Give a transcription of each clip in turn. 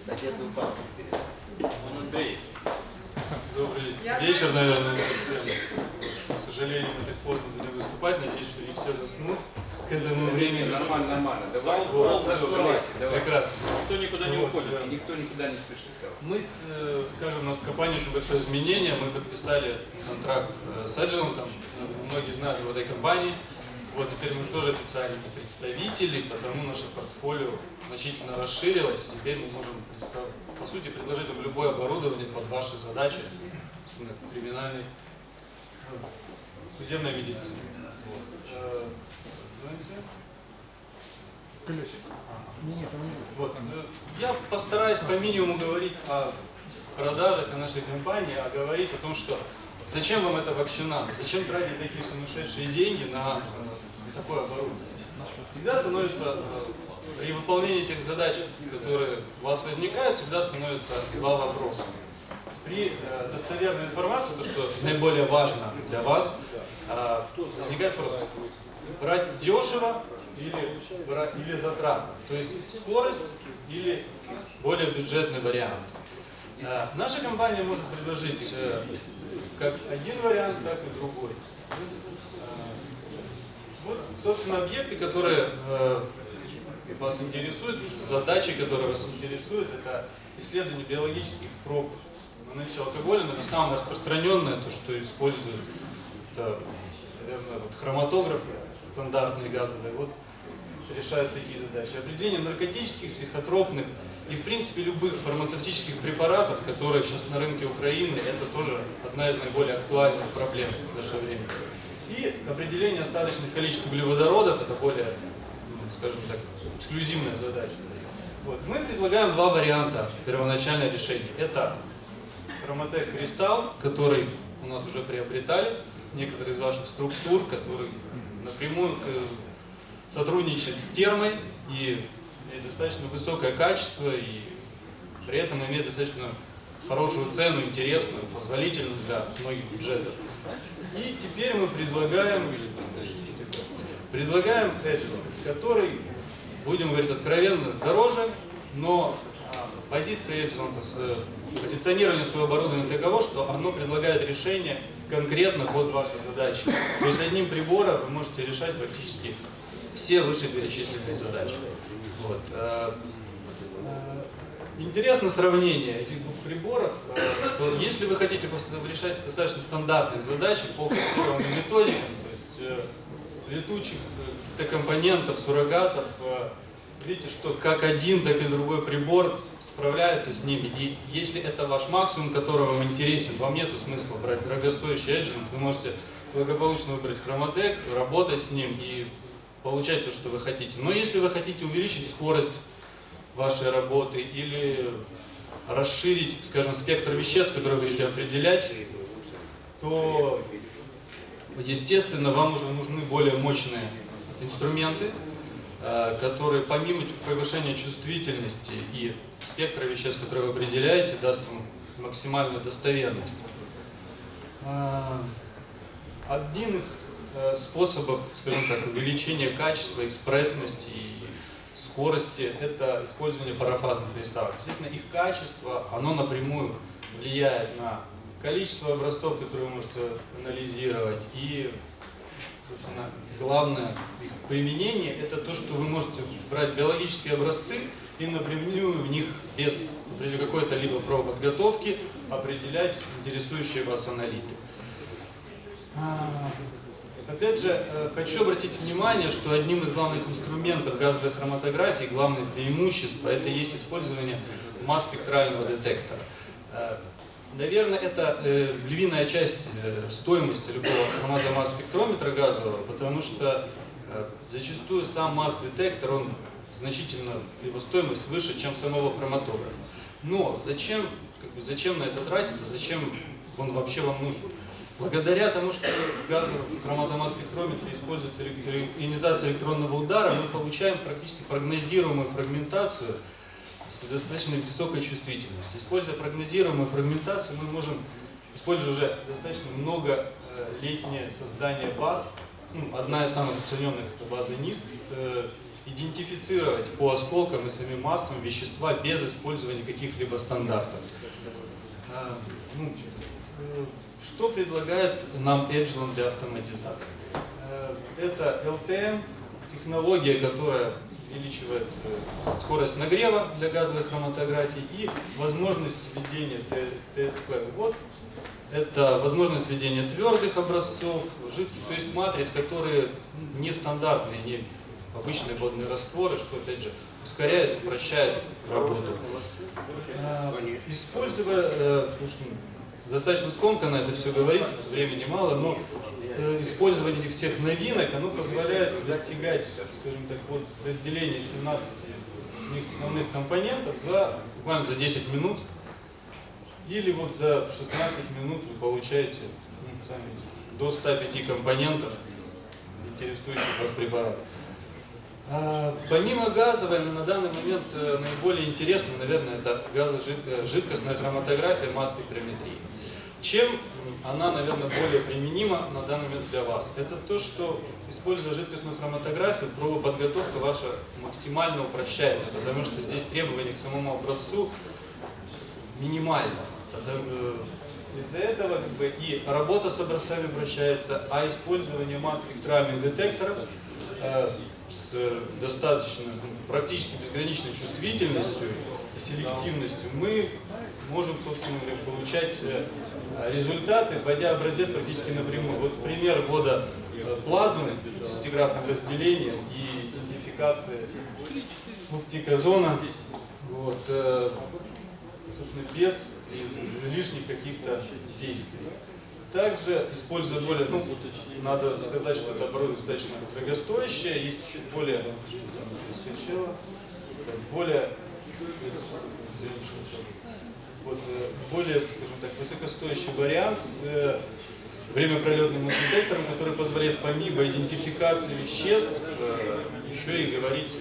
эстафетную палку передать. Он Андрей. Добрый Я вечер, наверное, всем. К сожалению, мы так поздно будем выступать. Надеюсь, что не все заснут к этому времени. Нормально, нормально. Давай, Вот, всё, давайте, давай. Прекрасно. Никто никуда не Вот, уходит, да. никто никуда не спешит. Мы, э, скажем, у нас в компании очень большое изменение. Мы подписали контракт э, с Agilent. Многие знают об этой компании. Вот теперь мы тоже официальные представители, потому наше портфолио значительно расширилось. И теперь мы можем, по сути, предложить вам любое оборудование под ваши задачи, криминальной, э, судебной медицины. Э? Колесик. Нет, Вот. Я постараюсь по минимуму говорить о продажах о нашей компании, а говорить о том, что зачем вам это вообще надо, зачем тратить такие сумасшедшие деньги на такое оборудование. Всегда становится, э, при выполнении тех задач, которые у вас возникают, всегда становится два вопроса. При э, достоверной информации, то, что наиболее важно для вас, э, возникает вопрос, брать дешево или, брать, или затратно. То есть скорость или более бюджетный вариант. Наша компания может предложить как один вариант, так и другой. Э, Вот, собственно, объекты, которые э, вас интересуют, задачи, которые вас интересуют, это исследование биологических проб на наличие алкоголя, но это самое распространенное, то, что используют, это, наверное, вот хроматографы стандартные газовые, вот решают такие задачи. Определение наркотических, психотропных и, в принципе, любых фармацевтических препаратов, которые сейчас на рынке Украины, это тоже одна из наиболее актуальных проблем в наше время. И определение остаточных количеств углеводородов, это более, ну, скажем так, эксклюзивная задача. Вот. Мы предлагаем два варианта первоначального решения. Это Хромотек Кристалл, который у нас уже приобретали, некоторые из ваших структур, который напрямую сотрудничает с термой и имеет достаточно высокое качество и при этом имеет достаточно хорошую цену, интересную, позволительную для многих бюджетов. И теперь мы предлагаем, предлагаем Agile, который, будем говорить откровенно, дороже, но а, позиция э, позиционирование своего оборудования таково, что оно предлагает решение конкретно под ваши задачи. То есть одним прибором вы можете решать практически все вышеперечисленные задачи. Вот. э, э, Интересно сравнение этих двух приборов, э, что если вы хотите решать достаточно стандартные задачи по тестированным методикам, то есть летучих компонентов, суррогатов, видите, что как один, так и другой прибор справляется с ними. И если это ваш максимум, который вам интересен, вам нет смысла брать дорогостоящий Agilent, вы можете благополучно выбрать Chromatec, работать с ним и получать то, что вы хотите. Но если вы хотите увеличить скорость вашей работы или расширить, скажем, спектр веществ, которые вы будете определять, то, естественно, вам уже нужны более мощные инструменты, э, которые помимо повышения чувствительности и спектра веществ, которые вы определяете, даст вам максимальную достоверность. А, Один из э, способов, скажем так, увеличения качества, экспрессности и скорости – это использование парафазных кристаллов. Естественно, их качество, оно напрямую влияет на количество образцов, которые вы можете анализировать, и, собственно, главное их применение – это то, что вы можете брать биологические образцы и напрямую в них без какой-то либо подготовки определять интересующие вас аналиты. Опять же, э, хочу обратить внимание, что одним из главных инструментов газовой хроматографии, главное преимущество, это есть использование масс-спектрального детектора. Э, Наверное, это э, львиная часть э, стоимости любого хроматомасс-спектрометра газового, потому что э, зачастую сам масс-детектор, он значительно, его стоимость выше, чем самого хроматографа. Но зачем, как бы, зачем на это тратиться, зачем он вообще вам нужен? Благодаря тому, что в газовом хроматомасс-спектрометре используется ионизация электронного удара, мы получаем практически прогнозируемую фрагментацию с достаточно высокой чувствительностью. Используя прогнозируемую фрагментацию, мы можем, используя уже достаточно многолетнее создание баз, ну, одна из самых распространенных это база НИС, э, идентифицировать по осколкам и самим массам вещества без использования каких-либо стандартов. А, ну, э, Что предлагает нам Edgelon для автоматизации? Э, Это LTM, технология, которая увеличивает э, скорость нагрева для газовой хроматографии и возможность введения ТСП. Вот это возможность введения твердых образцов, жидких, то есть матриц, которые нестандартные, не обычные водные растворы, что опять же ускоряет, упрощает работу. Используя, э, что достаточно скомканно это все говорится, времени мало, но э, использование этих всех новинок, оно позволяет достигать, скажем так, вот разделения 17 их основных компонентов за буквально за 10 минут. Или вот за 16 минут вы получаете ну, сами, до 105 компонентов интересующих вас препаратов. А, Помимо газовой, на данный момент э, наиболее интересно, наверное, это газожидкостная хроматография масс-спектрометрии. Чем она, наверное, более применима на данный момент для вас? Это то, что, используя жидкостную хроматографию, пробоподготовка ваша максимально упрощается, потому что здесь требования к самому образцу минимально. Э, Из-за этого как бы, и работа с образцами упрощается, а использование масс-спектральных детекторов э, с достаточно, ну, практически безграничной чувствительностью и селективностью мы можем, собственно говоря, получать э, результаты, вводя образец практически напрямую. Вот пример ввода э, плазмы с 10-графным разделением и идентификации оптикозона вот, э, собственно, без лишних каких-то действий. Также, используя более, ну, надо сказать, что это оборудование достаточно дорогостоящее, есть чуть более, более, вот, э, более, скажем так, высокостоящий вариант с э, времяпролетным детектором, который позволяет помимо идентификации веществ э, еще и говорить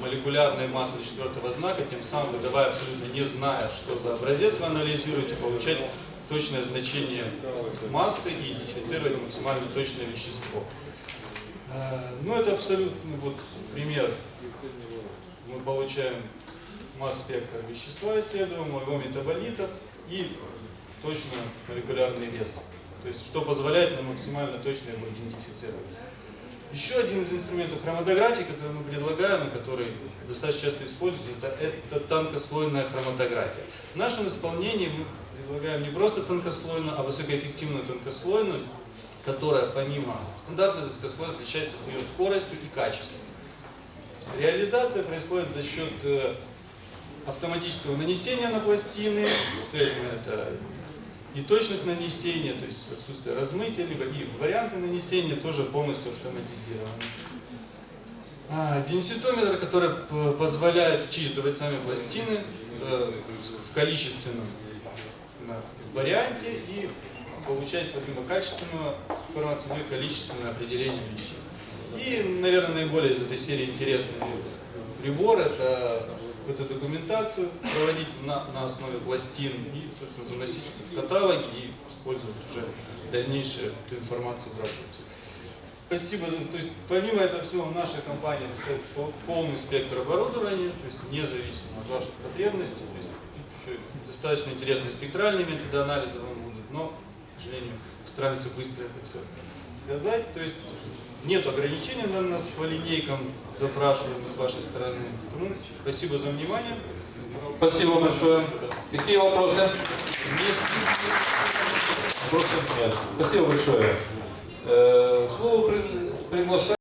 молекулярной массы четвертого знака, тем самым выдавая абсолютно не зная, что за образец вы анализируете, получать точное значение массы и идентифицировать максимально точное вещество. Э, Ну, это абсолютно вот пример. Мы получаем масс-спектр вещества исследуемого, его метаболитов и точно молекулярный вес. То есть, что позволяет нам максимально точно его идентифицировать. Еще один из инструментов хроматографии, который мы предлагаем и который достаточно часто используют, это, это тонкослойная хроматография. В нашем исполнении мы предлагаем не просто тонкослойную, а высокоэффективную тонкослойную, которая помимо стандартной тонкослойной отличается ее скоростью и качеством. Реализация происходит за счет э, автоматического нанесения на пластины, следовательно, это и точность нанесения, то есть отсутствие размытия, либо и варианты нанесения тоже полностью автоматизированы. А, денситометр, который позволяет считывать сами пластины э, в количественном на, варианте и получать помимо качественную информацию, но и количественное определение веществ. И, наверное, наиболее из этой серии интересный прибор – это фотодокументацию проводить на, на основе пластин и, собственно, заносить в каталоги и использовать уже дальнейшую эту информацию в работе. Спасибо. То есть, помимо этого всего, наша компания полный спектр оборудования, то есть независимо от ваших потребностей. То есть, еще достаточно интересные спектральные методы анализа вам будут, но, к сожалению, стараемся быстро это все сказать. То есть нет ограничений на нас по линейкам запрашиваем с вашей стороны. Ну, спасибо за внимание. Спасибо большое. Какие вопросы? Есть Вопросов нет. Спасибо большое. Э, при- приглашаю